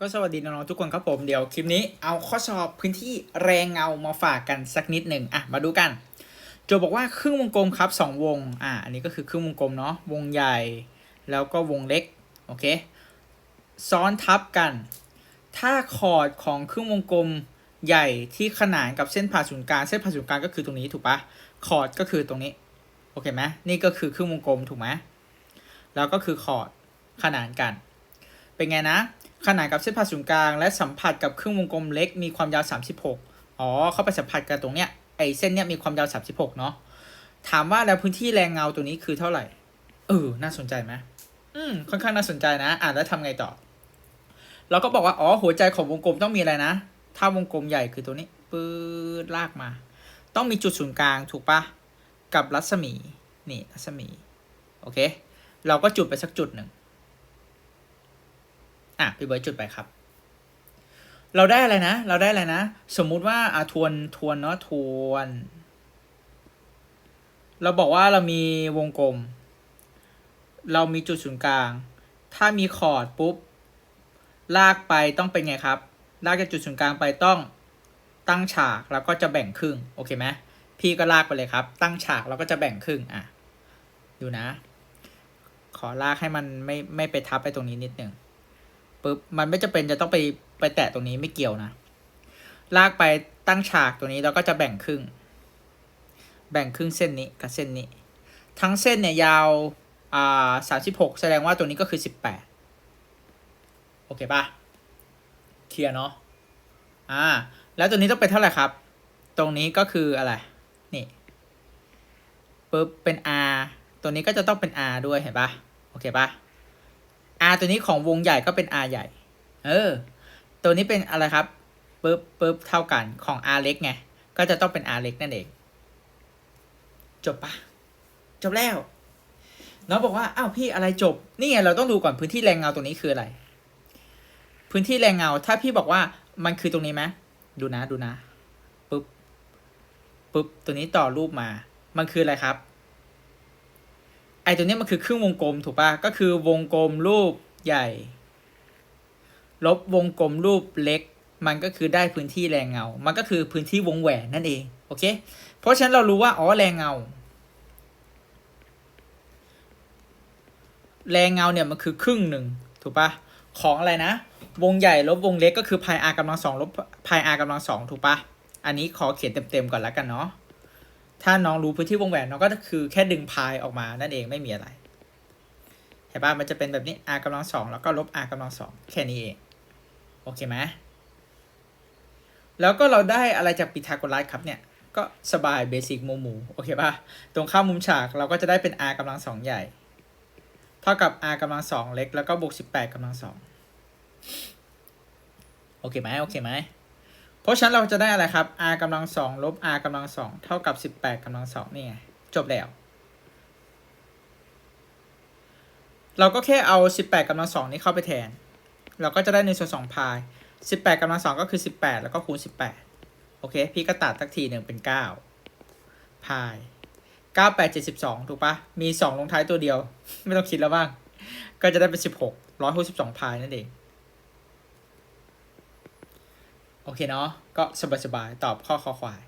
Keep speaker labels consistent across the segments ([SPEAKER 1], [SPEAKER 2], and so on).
[SPEAKER 1] ก็สวัสดีน้องๆทุกคนครับผมเดี๋ยวคลิปนี้เอาข้อสอบพื้นที่แรงเงามาฝากกันสักนิดหนึ่งอะมาดูกัน โจบอกว่าครึ่งวงกลมครับสองวงอะอันนี้ก็คือครึ่งวงกลมเนาะวงใหญ่แล้วก็วงเล็กโอเคซ้อนทับกัน ถ้าคอร์ดของครึ่งวงกลมใหญ่ที่ขนานกับเส้นผ่าศูนย์กลางเส้นผ่าศูนย์กลางก็คือตรงนี้ถูกปะคอร์ดก็คือตรงนี้โอเคไหมนี่ก็คือครึ่งวงกลมถูกไหมแล้วก็คือคอร์ดขนานกัน เป็นไงนะ ขนานกับเส้นผ่าศูนย์กลาง และสัมผัสกับครึ่งวงกลมเล็กมีความยาว 36 อ๋อ เข้าไปสัมผัสกันตรงเนี้ยไอเส้นเนี้ยมีความยาว 36 เนาะถามว่าแล้วพื้นที่แรงเงาตัวนี้คือเท่าไหร่ เออ น่าสนใจไหมอืม ค่อนข้างน่าสนใจนะ อ่านแล้วทำไงต่อ เราก็บอกว่า อ๋อ หัวใจของวงกลมต้องมีอะไรนะ ถ้าวงกลมใหญ่คือตัวนี้ ปื๊ดลากมา ต้องมีจุดศูนย์กลางถูกปะ กับรัศมี นี่ รัศมี โอเค เราก็จุดไปสักจุดหนึ่ง อะพี่เบิร์ดจุดไปครับ เราได้อะไรนะ เราได้อะไรนะ สมมุติว่าอะทวนทวนเนาะทวน เราบอกว่าเรามีวงกลม เรามีจุดศูนย์กลาง ถ้ามีคอร์ดปุ๊บ ลากไปต้องเป็นไงครับ ลากจากจุดศูนย์กลางไปต้องตั้งฉากแล้วก็จะแบ่งครึ่ง โอเคไหมพี่ก็ลากไปเลยครับ ตั้งฉากแล้วก็จะแบ่งครึ่งอะดูนะ ขอลากให้มันไม่ไม่ไปทับไปตรงนี้นิดหนึ่ง ปุ๊บมันไม่จะเป็นจะต้องไปไปแตะตรงนี้ไม่เกี่ยวนะ ลากไปตั้งฉากตัวนี้แล้วก็จะแบ่งครึ่ง แบ่งครึ่งเส้นนี้กับเส้นนี้ ทั้งเส้นเนี่ยยาวอ่าสามสิบหกแสดงว่าตัวนี้ก็คือสิบแปดโอเคปะเคลียร์เนาะอ่า แล้วตัวนี้ต้องเป็นเท่าไหร่ครับ ตรงนี้ก็คืออะไร นี่ปุ๊บเป็น r ตัวนี้ก็จะต้องเป็น r ด้วยเห็นปะโอเคปะ R ตัวนี้ของวงใหญ่ก็เป็น R ใหญ่ เออ ตัวนี้เป็นอะไรครับปึ๊บปึ๊บเท่ากันของ R เล็กไง ก็จะต้องเป็น R เล็กนั่นเอง จบปะจบแล้ว น้องบอกว่าอ้าวพี่อะไรจบ นี่ไงเราต้องดูก่อนพื้นที่แรงเงาตรงนี้คืออะไร พื้นที่แรงเงา ถ้าพี่บอกว่ามันคือตรงนี้ไหมดูนะดูนะปึ๊บปึ๊บตัวนี้ต่อรูปมา มันคืออะไรครับ ไอตัวนี้มันคือครึ่งวงกลมถูกปะก็คือวงกลมรูปใหญ่ ลบวงกลมรูปเล็ก มันก็คือได้พื้นที่แรงเงา มันก็คือพื้นที่วงแหวนนั่นเองโอเค เพราะฉะนั้นเรารู้ว่าอ๋อแรงเงา แรงเงาเนี่ยมันคือครึ่งหนึ่งถูกปะของอะไรนะ วงใหญ่ลบวงเล็กก็คือพาย r กำลังสองลบพาย r กำลังสองถูกปะอันนี้ขอเขียนเต็มๆก่อนแล้วกันเนาะ ถ้าน้องรู้พื้นที่วงแหวนน้องก็คือแค่ดึงพายออกมานั่นเองไม่มีอะไรเห็นป่ะมันจะเป็นแบบนี้ r กำลังสองแล้วก็ลบ r กำลังสองแค่นี้เองโอเคไหมแล้วก็เราได้อะไรจากปิทาโกรัสครับเนี่ย ก็สบายเบสิกมูมูโอเคป่ะตรงข้ามมุมฉากเราก็จะได้เป็น r กำลังสองใหญ่ เท่ากับ r กำลังสองเล็กแล้วก็บวกสิบแปดกำลังสองโอเคไหมโอเคไหม เพราะฉะนั้นเราจะได้อะไรครับ r กำลังสองลบ r กำลังสองเท่ากับสิบแปดกำลังสองนี่ไงจบแล้ว เราก็แค่เอาสิบแปดกำลังสองนี้เข้าไปแทน เราก็จะได้ในส่วนสองพายสิบแปดกำลังสองก็คือสิบแปดแล้วก็คูณสิบแปดโอเค พี่ก็ตัดสักทีหนึ่งเป็นเก้าพายเก้าแปดเจ็ดสิบสองถูกปะมีสองลงท้ายตัวเดียว ไม่ต้องคิดแล้วบ้าง ก็จะได้เป็นสิบหกร้อยหกสิบสองพายนั่นเอง โอเคเนาะก็สบายๆตอบข้อคอควาย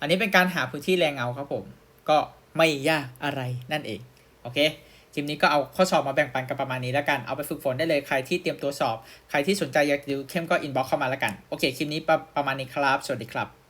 [SPEAKER 1] อันนี้เป็นการหาพื้นที่แรงเงาครับผม ก็ไม่ยากอะไรนั่นเอง โอเคคลิปนี้ก็เอาข้อสอบมาแบ่งปันกันประมาณนี้แล้วกัน เอาไปฝึกฝนได้เลยใครที่เตรียมตัวสอบ ใครที่สนใจอยากดูเข้มก็อินบ็อกเข้ามาแล้วกัน โอเค คลิปนี้ประประมาณนี้ครับ สวัสดีครับ